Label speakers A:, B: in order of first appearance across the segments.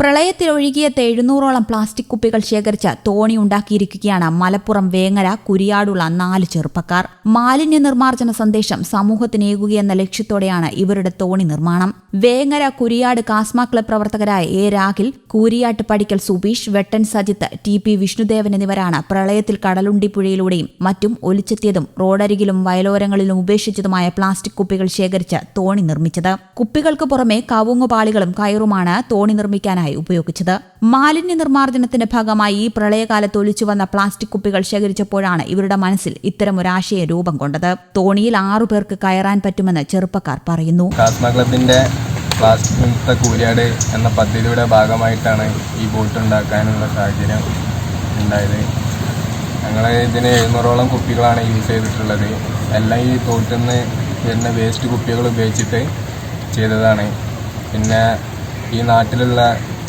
A: പ്രളയത്തിൽ ഒഴുകിയെത്ത എഴുന്നൂറോളം പ്ലാസ്റ്റിക് കുപ്പികൾ ശേഖരിച്ച തോണി ഉണ്ടാക്കിയിരിക്കുകയാണ് മലപ്പുറം വേങ്ങര കുരിയാടുള്ള നാല് ചെറുപ്പക്കാർ. മാലിന്യ നിർമ്മാർജന സന്ദേശം സമൂഹത്തിനേകുകയെന്ന ലക്ഷ്യത്തോടെയാണ് ഇവരുടെ തോണി നിർമ്മാണം. വേങ്ങര കുരിയാട് കാസ്മ ക്ലബ് പ്രവർത്തകരായ A Rakhil Kooriyattu Padikkal Subeesh Vettan Sajith T P Vishnudevan എന്നിവരാണ് പ്രളയത്തിൽ കടലുണ്ടി പുഴയിലൂടെയും മറ്റും ഒലിച്ചെത്തിയതും റോഡരികിലും വയലോരങ്ങളിലും ഉപേക്ഷിച്ചതുമായ പ്ലാസ്റ്റിക് കുപ്പികൾ ശേഖരിച്ച് തോണി നിർമ്മിച്ചത്. കുപ്പികൾക്ക് പുറമെ കവുങ്ങുപാളികളും കയറുമാണ് തോണി നിർമ്മിക്കാനായി ഉപയോഗിച്ചത്. മാലിന്യ നിർമ്മാർജനത്തിന്റെ ഭാഗമായി ഈ പ്രളയകാലത്ത് ഒലിച്ചു വന്ന പ്ലാസ്റ്റിക് കുപ്പികൾ ശേഖരിച്ചപ്പോഴാണ് ഇവരുടെ മനസ്സിൽ ഇത്തരം ഇത്തരമൊരാശയ രൂപം കൊണ്ടത്. തോണിയിൽ ആറു പേർക്ക് കയറാൻ പറ്റുമെന്ന് ചെറുപ്പക്കാർ പറയുന്നു.
B: പ്ലാസ്റ്റിക് മുക്ത കൂരിയാട് എന്ന പദ്ധതിയുടെ ഭാഗമായിട്ടാണ് ഈ ബോട്ട് ഉണ്ടാക്കാനുള്ള സാഹചര്യം ഉണ്ടായത്. ഞങ്ങൾ ഇതിന് എഴുന്നൂറോളം കുപ്പികളാണ് യൂസ് ചെയ്തിട്ടുള്ളത്. എല്ലാം ഈ തോട്ടിൽ നിന്ന് വരുന്ന വേസ്റ്റ് കുപ്പികൾ ഉപയോഗിച്ചിട്ട് ചെയ്തതാണ്. പിന്നെ ഈ നാട്ടിലുള്ള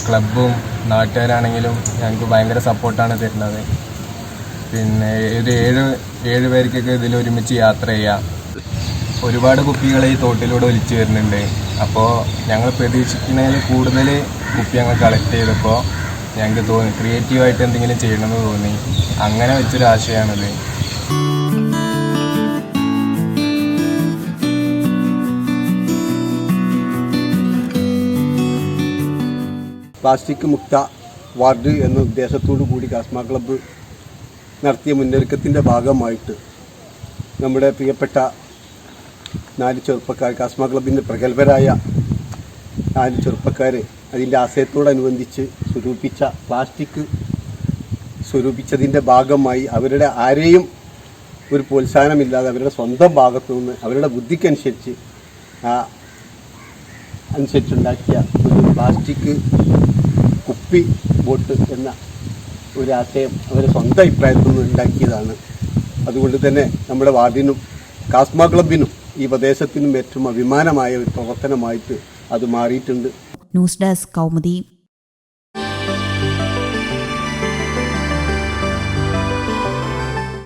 B: ക്ലബും നാട്ടുകാരാണെങ്കിലും ഞങ്ങൾക്ക് ഭയങ്കര സപ്പോർട്ടാണ് തരുന്നത്. പിന്നെ ഒരു ഏഴ് ഏഴ് പേർക്കൊക്കെ ഇതിൽ ഒരുമിച്ച് യാത്ര ചെയ്യാം. ഒരുപാട് കുപ്പികൾ ഈ തോട്ടിലൂടെ ഒലിച്ചു വരുന്നുണ്ട്. അപ്പോൾ ഞങ്ങൾ പ്രതീക്ഷിക്കുന്നതിൽ കൂടുതൽ കുപ്പി ഞങ്ങൾ കളക്ട് ചെയ്തപ്പോൾ ഞങ്ങൾക്ക് തോന്നി ക്രിയേറ്റീവായിട്ട് എന്തെങ്കിലും ചെയ്യണമെന്ന് തോന്നി. അങ്ങനെ വെച്ചൊരു ആശയമാണിത്.
C: പ്ലാസ്റ്റിക് മുക്ത വാർഡ് എന്ന ഉദ്ദേശത്തോടു കൂടി കാസ്മ ക്ലബ്ബ് നടത്തിയ മുന്നൊരുക്കത്തിന്റെ ഭാഗമായിട്ട് നമ്മുടെ പ്രിയപ്പെട്ട നാല് ചെറുപ്പക്കാർ കാസ്മ ക്ലബിന്റെ പ്രഗത്ഭരായ നാല് ചെറുപ്പക്കാരെ അതിന്റെ ആശയത്തോടനുബന്ധിച്ച് സ്വരൂപിച്ച പ്ലാസ്റ്റിക് സ്വരൂപിച്ചതിന്റെ ഭാഗമായി അവരുടെ ആരെയും ഒരു പ്രോത്സാഹനമില്ലാതെ അവരുടെ സ്വന്തം ഭാഗത്തു നിന്ന് അവരുടെ ബുദ്ധിക്കനുസരിച്ച് അനുസരിച്ചുണ്ടാക്കിയ ഒരു പ്ലാസ്റ്റിക് കുപ്പി ബോട്ട് എന്ന ഒരു ആശയം അവർ സ്വന്തം അഭിപ്രായത്തിൽ നിന്ന് ഉണ്ടാക്കിയതാണ്. അതുകൊണ്ട് തന്നെ നമ്മുടെ വാർഡിനും കാസ്മ ക്ലബിനും ഈ പ്രദേശത്തിനും ഏറ്റവും അഭിമാനമായ ഒരു പ്രവർത്തനമായിട്ട് അത് മാറിയിട്ടുണ്ട്.
A: News desk Kaumudi.